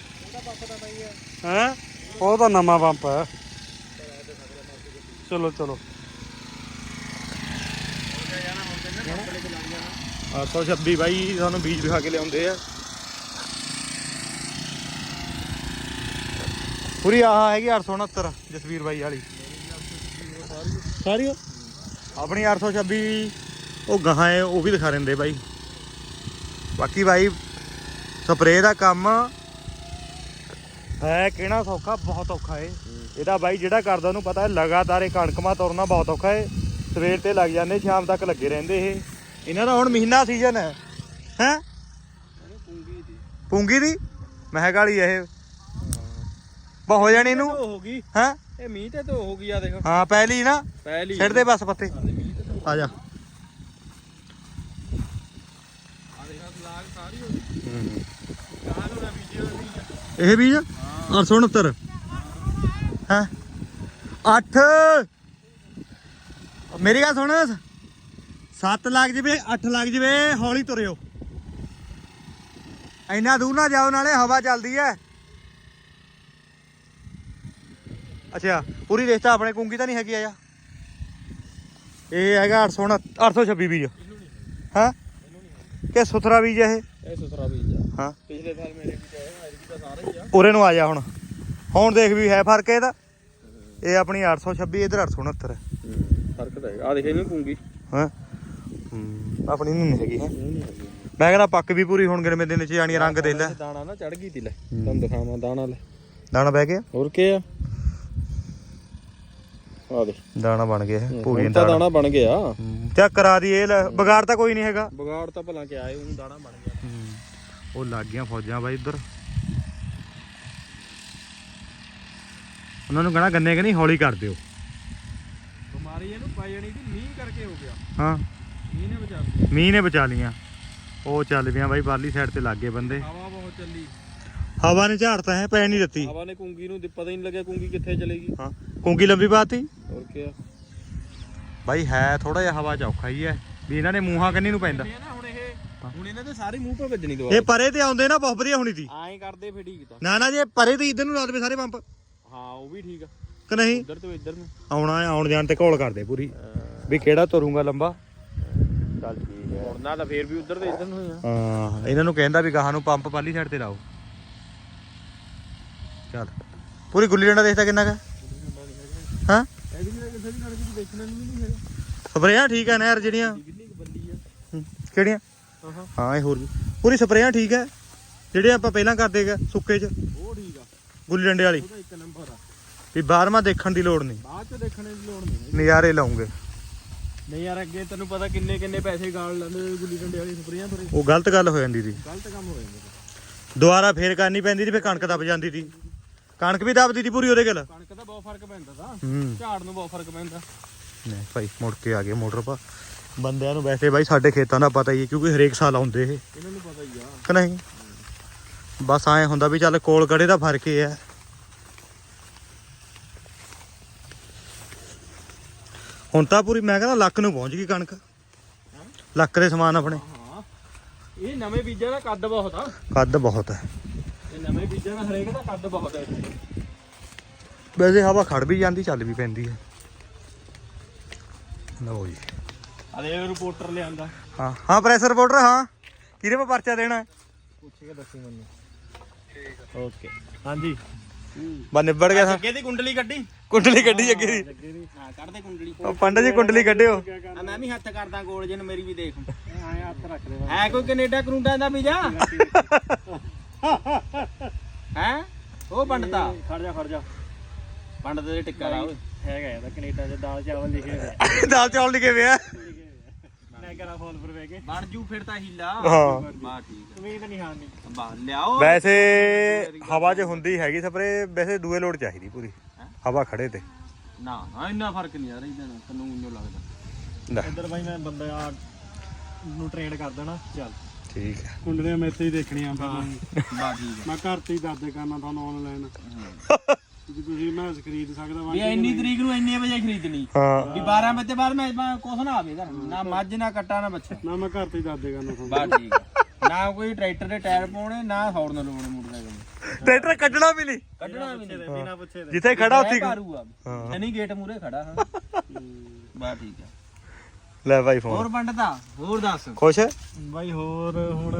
ਹੈ? ਉਹ ਤਾਂ ਨਵਾਂ ਪੰਪ ਹੈ ਚਲੋ ਚਲੋ। 826 ਬਾਈ ਸਾਨੂੰ ਬੀਜ ਦਿਖਾ ਕੇ ਲਿਆਉਂਦੇ ਆ। ਪੂਰੀ ਆਹ ਹੈਗੀ 869 ਜਸਵੀਰ ਬਾਈ ਵਾਲੀ। ਸਾਰੀ ਆਪਣੀ 826 ਉਹ ਗਾਹਾਂ ਹੈ ਉਹ ਵੀ ਦਿਖਾ ਦਿੰਦੇ ਬਾਈ। ਬਾਕੀ ਬਾਈ ਸਪਰੇਅ ਦਾ ਕੰਮ ਹੈ ਕਿਹੜਾ ਸੌਖਾ? ਬਹੁਤ ਔਖਾ ਏ। ਇਹਦਾ ਬਾਈ ਜਿਹੜਾ ਕਰਦਾ ਉਹਨੂੰ ਪਤਾ ਹੈ ਲਗਾਤਾਰ ਇਹ ਕਣਕਮਾ ਤੁਰਨਾ ਬਹੁਤ ਔਖਾ ਏ। ਸਵੇਰ ਤੇ ਲੱਗ ਜਾਂਦੇ ਸ਼ਾਮ ਤੱਕ ਲੱਗੇ ਰਹਿੰਦੇ ਇਹ। ਇਹਨਾਂ ਦਾ ਹੁਣ ਮਹੀਨਾ ਸੀਜ਼ਨ ਹੈ। ਹੈ? ਪੂੰਗੀ ਦੀ। ਮਹਿਕ ਵਾਲੀ ਇਹ। ਬਾ ਹੋ ਜਾਣੀ ਇਹਨੂੰ? ਹੋ ਗਈ। ਹੈ? ਇਹ ਮੀਂਹ ਤੇ ਧੋ ਹੋ ਗਈ ਆ ਦੇਖੋ। ਹਾਂ ਪਹਿਲੀ ਨਾ। ਪਹਿਲੀ। ਛੱਡ ਦੇ ਬਸ ਪੱਤੇ। ਆ ਜਾ। ਇਹ ਬੀਜ? 869 ਹੈ? 8 ਮੇਰੀ ਗੱਲ ਸੁਣ। 7 ਲੱਗ ਜਵੇ 8 ਲੱਗ ਜਵੇ, ਹੌਲੀ ਤੁਰਿਓ। ਇੰਨਾ ਦੂਰ ਨਾ ਜਾਓ, ਨਾਲੇ ਹਵਾ ਚੱਲਦੀ ਐ। ਅੱਛਾ, ਪੂਰੀ ਰੇਸਤਾ ਆਪਣੇ ਕੁੰਗੀ ਤਾਂ ਨਹੀਂ ਹੈਗੀ ਆ ਜਾ ਇਹ ਹੈਗਾ 829 826 ਬੀਜ। ਹਾਂ? ਕਿ ਸੁਥਰਾ ਬੀਜ ਹੈ ਇਹ? ਇਹ ਸੁਥਰਾ ਬੀਜ ਆ। ਹਾਂ। ਪਿਛਲੇ ਸਾਲ ਮੇਰੇ ਵੀ ਚਾਹੇ ਐਤਕੀ ਤਾਂ ਸਾਰਾ ਹੀ ਆ। ਉਰੇ ਨੂੰ ਆ ਜਾ ਹੁਣ। ਹੁਣ ਦੇਖ ਵੀ ਹੈ ਫ਼ਰਕ ਇਹਦਾ। ਇਹ ਆਪਣੀ 826 ਇਧਰ 869 ਹੈ ਫ਼ਰਕ ਤਾਂ ਹੈਗਾ। ਆ ਦੇਖ ਇਹਨੂੰ ਪੂੰਗੀ। ਹਾਂ? ਆਪਣੀ ਨੂੰ ਨਹੀਂ ਹੈਗੀ। ਹੈ ਮੈਂ ਕਹਿੰਦਾ ਪੱਕ ਵੀ ਪੂਰੀ ਹੁਣ ਗਰਮੇ ਦੇ ਵਿੱਚ ਜਾਣੀ ਰੰਗ ਦੇ ਲੈ। ਦਾਣਾ ਨਾ ਚੜ ਗਈ ਤੀ ਲੈ। ਤੁਹਾਨੂੰ ਦਿਖਾਵਾਂ ਦਾਣਾ ਲੈ। ਦਾਣਾ ਬਹਿ ਗਿਆ? ਹੋਰ ਕੀ ਆ? ਆ ਦੇ ਦਾਣਾ ਬਣ ਗਿਆ ਹੈ ਪੂਰੀ ਹੁਣ ਤਾਂ ਦਾਣਾ। ਦਾਣਾ ਬਣ ਗਿਆ। ਚੈੱਕ ਕਰਾ ਦੀ ਇਹ ਲੈ ਵਿਗਾੜ ਤਾਂ ਕੋਈ ਨਹੀਂ ਹੈਗਾ। ਬਗਾੜ ਤਾਂ ਭਲਾ ਕਿ ਆਏ ਉਹ ਦਾਣਾ ਬਣ ਗਿਆ। ਉਹ ਲੱਗ ਗਈਆਂ ਫੌਜਾਂ ਬਾਈ ਇੱਧਰ ਉਹਨਾਂ ਨੂੰ ਕਹਣਾ ਗੰਨੇ ਕਨੀ ਹੌਲੀ ਕਰ ਦਿਓ। ਬਿਮਾਰੀ ਇਹਨੂੰ ਪੈ ਜਾਣੀ ਸੀ ਮੀਂਹ ਕਰਕੇ ਹੋ ਗਿਆ। ਹਾਂ। ਮੀਂਹ ਨੇ ਬਚਾ ਲਿਆ। ਮੀਂਹ ਨੇ ਬਚਾ ਲੀਆਂ ਉਹ ਚੱਲ ਪਿਆ ਬਾਈ ਬਾਲੀ ਸਾਈਡ ਤੇ ਲੱਗ ਗਏ ਬੰਦੇ। ਹਵਾ ਬਹੁਤ ਚੱਲੀ। ਹਵਾ ਨੇ ਝਾੜਤਾ ਹੈ ਪੈ ਨਹੀਂ ਦਿੱਤੀ। ਹਵਾ ਨੇ ਕੁੰਗੀ ਨੂੰ ਪਤਾ ਹੀ ਨਹੀਂ ਲੱਗਿਆ ਕੁੰਗੀ ਕਿੱਥੇ ਚਲੇਗੀ। ਹਾਂ। ਕੁੰਗੀ ਲੰਬੀ ਬਾਤੀ ਹੋਰ ਕੀ ਆ? ਬਾਈ ਹੈ ਥੋੜਾ ਜਿਹਾ ਹਵਾ ਚ ਔਖਾ ਹੀ ਹੈ। ਵੀ ਇਹਨਾਂ ਨੇ ਮੂੰਹਾਂ ਕੰਨੀ ਨੂੰ ਪੈਂਦਾ। ਇਹ ਨਾ ਹੁਣ ਇਹ ਹੁਣ ਇਹਨਾਂ ਦੇ ਸਾਰੇ ਮੂੰਹ 'ਤੇ ਵੱਜਣੀ ਦਵਾ ਇਹ ਪਰੇ ਤੇ ਆਉਂਦੇ ਨਾ ਬਹੁਤ ਵਧੀਆ ਹੋਣੀ ਸੀ। ਐਂ ਕਰਦੇ ਫੇ ਠੀਕ ਤਾਂ। ਨਾ ਨਾ ਜੇ ਪਰੇ ਤੇ ਇਧਰ ਨੂੰ ਲਾ ਦੇਵੇ ਸਾਰੇ ਪੰਪ। ਹਾਂ ਉਹ ਵੀ ਠੀਕ ਆ। ਕਿ ਨਹੀਂ? ਉਧਰ ਤੋਂ ਇੱਧਰ ਨੂੰ। ਆਉਣਾ ਆਉਣ ਜਾਣ ਤੇ ਘੋਲ ਕਰਦੇ ਪੂਰੀ। ਵੀ ਕਿਹੜਾ ਤੁਰੂਗਾ ਲੰਬਾ? ਚੱਲ ਠੀਕ ਹੈ ਮੁੜਨਾ ਤਾਂ ਫੇਰ ਵੀ ਉਧਰ ਤੋਂ ਇੱਧਰ ਨੂੰ ਹੀ ਆ। ਹਾਂ ਇਹਨਾਂ ਨੂੰ ਕਹਿੰਦਾ ਵੀ ਗਾਹਾਂ ਨੂੰ ਪੰਪ ਪਾਲੀ ਸਾਈਡ ਤੇ ਲਾਓ। ਚੱਲ। ਪੂਰੀ ਗੁੱਲੀ ਡੰਡਾ ਦੇਖਦਾ ਕਿੰਨਾ ਕਾ। ਹਾਂ? ਐਡੀ ਵੀ ਕਿਸੇ ਵੀ ਲੜਕੀ ਦੀ ਦੇਖਣ ਨੂੰ ਨਹੀਂ ਹੈਗਾ। ਸਪਰੇਆਂ ਠੀਕ ਹੈ ਨਾ ਯਾਰ ਜਿਹੜੀਆਂ ਬੱਲੀ ਆ। ਹੂੰ, ਕਿਹੜੀਆਂ? ਹਾਂ ਹਾਂ। ਇਹ ਹੋਰ ਵੀ। ਪੂਰੀ ਸਪਰੇਆਂ ਠੀਕ ਹੈ। ਜਿਹੜੇ ਆਪਾਂ ਪਹਿਲਾਂ ਕਰਦੇ ਗਾ ਸੁੱਕੇ ਚ। ਉਹ ਠੀਕ ਆ। ਗੁੱਲੀ ਡੰਡੇ ਵਾਲੀ। ਉਹਦਾ ਇੱਕ ਨੰਬਰ ਆ। ਵੀ ਬਾਹਰਵਾਂ ਦੇਖਣ ਦੀ ਲੋੜ ਨਹੀਂ। ਬਾਅਦ ਚ ਦੇਖਣੇ ਦੀ ਲੋੜ ਨਹੀਂ। ਨਜ਼ਾਰੇ ਲਾਉਂਗੇ। ਨਹੀਂ ਯਾਰ ਅੱਗੇ ਤੈਨੂੰ ਪਤਾ ਕਿੰਨੇ ਕਿੰਨੇ ਪੈਸੇ ਗਾਲ ਲੈਂਦੇ ਗੁੱਲੀ ਡੰਡੇ ਵਾਲੀ ਸਪਰੇਆਂ ਤੋਂ। ਉਹ ਗਲਤ ਗੱਲ ਹੋ ਜਾਂਦੀ ਸੀ। ਗਲਤ ਕੰਮ ਹੋ ਜਾਂਦਾ ਦੁਬਾਰਾ ਫੇਰ ਕਰਨੀ ਪੈਂਦੀ ਸੀ ਫੇਰ ਕਣਕ ਦਬ ਜਾਂਦੀ ਸੀ। ਕਣਕ ਵੀ ਦਬਦੀ ਸੀ ਪੂਰੀ ਉਹਦੇ ਗੱਲ ਕਣਕ ਦਾ ਬਹੁਤ ਫ਼ਰਕ ਪੈਂਦਾ ਤਾਂ। ਹੂੰ। ਝਾੜ ਨੂੰ ਬਹੁਤ ਫ਼ਰਕ ਪੈਂਦਾ। ਨਹੀਂ ਭਾਈ ਮੁੜ ਕੇ ਆ ਗਏ ਮੋਟਰ ਪਾ। ਬੰਦਿਆਂ ਨੂੰ ਵੈਸੇ ਬਾਈ ਸਾਡੇ ਖੇਤਾਂ ਦਾ ਪਤਾ ਹੀ ਹੈ ਕਿਉਂਕਿ ਹਰੇਕ ਸਾਲ ਆਉਂਦੇ ਇਹ। ਇਹਨਾਂ ਨੂੰ ਪਤਾ ਹੀ ਆ। ਕਿ ਨਹੀਂ? ਬਸ ਐਂ ਹੁੰਦਾ ਵੀ ਚੱਲ ਕੋਲ ਕੜੇ ਦਾ ਫ਼ਰਕ ਇਹ ਹੈ। ਹੁਣ ਤਾਂ ਪੂਰੀ ਮੈਂ ਕਹਿੰਦਾ ਲੱਖ ਨੂੰ ਪਹੁੰਚ ਗਈ ਕਣਕ। ਲੱਖ ਦੇ ਸਮਾਨ ਆਪਣੇ। ਇਹ ਨਵੇਂ ਬੀਜਾਂ ਦਾ ਕੱਦ ਬਹੁਤ ਆ। ਕੱਦ ਬਹੁਤ ਹੈ। ਇਹ ਨਵੇਂ ਬੀਜਾਂ ਦਾ ਹਰੇਕ ਦਾ ਕੱਦ ਬਹੁਤ ਹੈ। ਵੈਸੇ ਹਵਾ ਖੜ ਵੀ ਜਾਂਦੀ ਚੱਲ ਵੀ ਪੈਂਦੀ ਹੈ। ਲਓ ਜੀ। ਅਰੇ ਰਿਪੋਰਟਰ ਲਿਆਂਦਾ। ਹਾਂ ਹਾਂ ਪ੍ਰੈਸ ਰਿਪੋਰਟਰ ਹਾਂ। ਕਿਹਦੇ ਪਾ ਪਰਚਾ ਦੇਣਾ? ਹੈ? ਪੁੱਛ ਕੇ ਦੱਸੀ ਮੈਨੂੰ। ਓਕੇ ਹਾਂਜੀ। ਬਸ ਨਿਬੜ ਗਿਆ ਸਾ ਅੱਗੇ ਦੀ ਕੁੰਡਲੀ ਕੱਢੀ? ਕੁੰਡਲੀ ਕੱਢੀ ਅੱਗੇ ਦੀ। ਹਾਂ ਕੱਢ ਦੇ ਕੁੰਡਲੀ। ਉਹ ਪੰਡਤ ਜੀ ਕੁੰਡਲੀ ਕੱਢਿਓ। ਆ ਮੈਂ ਵੀ ਹੱਥ ਕਰਦਾ ਗੋਲ ਜਿਹਨੂੰ ਮੇਰੀ ਵੀ ਦੇਖ। ਐ ਹੱਥ ਰੱਖ ਦੇ ਹੈ ਕੋਈ ਕੈਨੇਡਾ ਕਰੂੰਡਾ ਦਾ ਵੀਜ਼ਾ? (laughs) ਹੈ? ਉਹ ਪੰਡਤਾ। ਖੜ ਜਾ ਖੜ ਜਾ। ਪੰਡਤ ਦੇ ਟਿੱਕਾ ਲਾ ਓਏ ਹੈਗਾ ਇਹਦਾ ਕੈਨੇਡਾ ਚ ਦਾਲ ਚਾਵਲ ਲਿਖੇ ਹੋਏ ਦਾਲ ਚੌਲ ਲਿਖੇ ਪਿਆ ਮੈਂ ਕਰਾਂ ਫੋਨ ਪਰ ਵੇ ਕੇ। ਬਣ ਜੂ ਫਿਰ ਤਾਂ ਹੀਲਾ। ਹਾਂ। ਬਾ ਠੀਕ ਉਮੀਦ ਨਹੀਂ ਹਾਰਨੀ। ਹੈ ਬਾ ਲਿਆਓ। ਵੈਸੇ ਹਵਾ 'ਚ ਹੁੰਦੀ ਹੈਗੀ ਸਪਰੇ ਵੈਸੇ ਦੂਏ ਲੋਡ ਚਾਹੀਦੀ ਪੂਰੀ। ਹਵਾ ਖੜੇ ਤੇ। ਨਾ ਨਾ ਇੰਨਾ ਫ਼ਰਕ ਨਹੀਂ ਯਾਰ ਇਹਦਾ ਤੈਨੂੰ ਮੈਨੂੰ ਲੱਗਦਾ। ਲੈ। ਇੱਧਰ ਬਾਈ ਮੈਂ ਬੰਦਾ ਨੂੰ ਟ੍ਰੇਨ ਕਰ ਦੇਣਾ। ਚੱਲ। ਠੀਕ ਹੈ ਕੁੰਡਲੀਆਂ ਮੈਂ ਇੱਥੇ ਹੀ ਦੇਖਣੀਆਂ ਬਾ ਠੀਕ ਹੈ ਮੈਂ ਘਰ ਤੇ ਹੀ ਦੱਸ ਦੇ ਕਰਨਾ ਤੁਹਾਨੂੰ ਆਨਲਾਈਨ ਜੇ ਤੁਸੀਂ ਮੈਂ ਖਰੀਦ ਸਕਦਾ ਵੀ ਵਾਂ ਇੰਨੀ ਤਰੀਕ ਨੂੰ ਇੰਨੇ ਵਜੇ ਖਰੀਦਣੀ। ਹਾਂ। ਵੀ 12 ਵਜੇ ਬਾਅਦ ਮੈਂ ਮੈਂ ਕੁਛ ਨਾ ਆਵੇ ਘਰ ਨਾ ਮੱਝ ਨਾ ਕੱਟਾ ਨਾ ਬੱਚਾ ਨਾ ਮੈਂ ਘਰ ਤੇ ਹੀ ਦੱਸ ਦੇ ਕਰਨਾ ਤੁਹਾਨੂੰ। ਬਾ ਠੀਕ ਹੈ ਨਾ ਕੋਈ ਟਰੈਕਟਰ ਦੇ ਟਾਇਰ ਪਾਉਣੇ ਨਾ ਹੌਰਨ ਲਾਉਣੇ ਮੋਟਰਸਾਈਕਲ ਨੂੰ ਟਰੈਕਟਰ ਕੱਢਣਾ ਵੀ ਨਹੀਂ। ਕੱਢਣਾ ਵੀ ਨਹੀਂ। ਬਿਨਾ ਪੁੱਛੇ ਜਿੱਥੇ ਖੜਾ ਉੱਥੇ ਹੀ- ਭਾਰੂ ਆ ਸ਼ਨੀ ਗੇਟ ਮੂਰੇ ਖੜਾ ਹਾਂ। ਬਾ ਠੀਕ ਹੈ ਲੈ ਭਾਈ ਫੋਨ ਹੋਰ ਪੰਡਤਾ ਹੋਰ ਦੱਸ। ਖੁਸ਼ ਹੈ? ਬਾਈ ਹੋਰ ਹੁਣ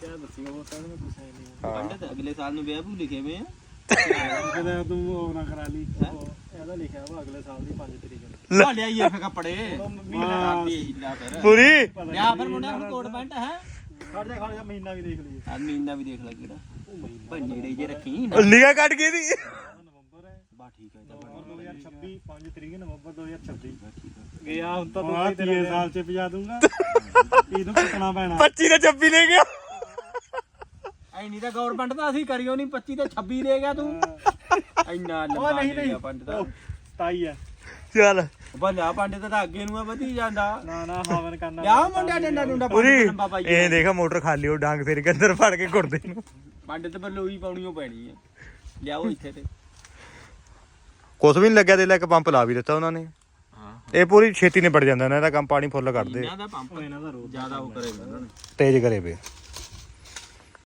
ਕਿਆ ਦੱਸੀਗਾ ਉਹ ਤਾਂ ਮੈਂ ਪੁੱਛਿਆ ਹੀ ਨਹੀਂ। ਪੰਡਤ ਅਗਲੇ ਸਾਲ ਨੂੰ ਵਿਆਹ ਭੂ ਲਿਖੇ ਵੇ ਆ। ਤੂੰ ਉਹ ਨਾ ਕਰਾ ਲਈ। ਉਹ ਇਹਦਾ ਲਿਖਿਆ ਵਾ ਅਗਲੇ ਸਾਲ ਦੀ 5 ਤਰੀਕ ਨੂੰ। ਲਾ। ਲਿਆਈਏ ਫੇ ਕੱਪੜੇ। ਕਰਦੀ ਹੀਲਾ ਫਿਰ। ਪੂਰੀ? ਲਿਆ ਫਿਰ ਮੁੰਡਾ ਹੁਣ ਕੋਟ ਪੈਂਟ ਹੈ? ਖੜ ਜਾ ਖੜ ਜਾ ਮਹੀਨਾ ਵੀ ਦੇਖ ਲਈਏ। ਆ ਮਹੀਨਾ ਵੀ ਦੇਖ ਲੈ ਕਿਹੜਾ। ਭਾਈ ਨੇੜੇ ਜੇ ਰੱਖੀ ਨਿਗਾ ਕੱਢ ਗਈ ਦੀ। ਨਵੰਬਰ ਹੈ। ਬਾ ਠੀਕ ਹੈ ਜਾ ਨਵੰਬਰ 2026 5 ਤਰੀਕ ਨਵੰਬਰ 2026 ਠੀਕ ਹੈ ਗਿਆ ਹੁਣ ਤਾਂ ਆ ਤੂੰ ਤੀਏ ਸਾਲ ਚ ਪਜਾ ਦੂੰਗਾ। ਇਹਨੂੰ ਕੁੱਟਣਾ ਪੈਣਾ। 25 ਦੇ 26 ਲੈ ਗਿਆ। ਐ ਨਹੀਂ ਤਾਂ ਗਵਰਨਮੈਂਟ ਦਾ ਅਸੀਂ ਕਰਿਓ ਨਹੀਂ 25 ਤੇ 26 ਲੈ ਗਿਆ ਤੂੰ। ਇੰਨਾ ਲੰਬਾ ਨਹੀਂ, ਨਹੀਂ। ਪੰਡਤ ਦਾ। 27 ਹੈ ਚੱਲ। ਬਾ ਲਿਆ ਪੰਡਤ ਤਾਂ ਅੱਗੇ ਨੂੰ ਆ ਵਧੀ ਜਾਂਦਾ। ਨਾ ਨਾ ਹਵਨ ਕਰਨਾ ਲਿਆ ਮੁੰਡਾ ਡੰਡਾ ਡੁੰਡਾ ਪੂਰੀ ਪੰਡਤ ਲੰਬਾ ਪਾਈ ਇਹ ਦੇਖਾ ਮੋਟਰ ਖਾਲੀ ਉਹ ਡਾਂਗ ਫੇਰ ਕੇ ਅੰਦਰ ਫੜ ਕੇ ਕੁੱਟਦੇ ਨੂੰ। ਪੰਡਤ ਪਰ ਲੋਈ ਪਾਉਣੀਓ ਪੈਣੀ ਹੈ ਲਿਆਓ ਇੱਥੇ ਤੇ। ਕੁਛ ਵੀ ਨਹੀਂ ਲੱਗਿਆ ਤੇ ਲੈ ਇੱਕ ਪੰਪ ਲਾ ਵੀ ਦਿੱਤਾ ਉਹਨਾਂ ਨੇ। ਹਾਂ। ਇਹ ਪੂਰੀ ਛੇਤੀ ਨਿਬੜ ਜਾਂਦਾ ਇਹਨਾਂ ਦਾ ਕੰਮ ਪਾਣੀ ਫੁੱਲ ਕੱਢਦੇ ਇਹਨਾਂ ਦਾ ਪੰਪ ਇਹਨਾਂ ਦਾ ਰੋਜ਼ ਜ਼ਿਆਦਾ ਉਹ ਕਰੇਗਾ ਉਹਨਾਂ ਨੇ। ਤੇਜ਼ ਕਰੇ ਪਏ।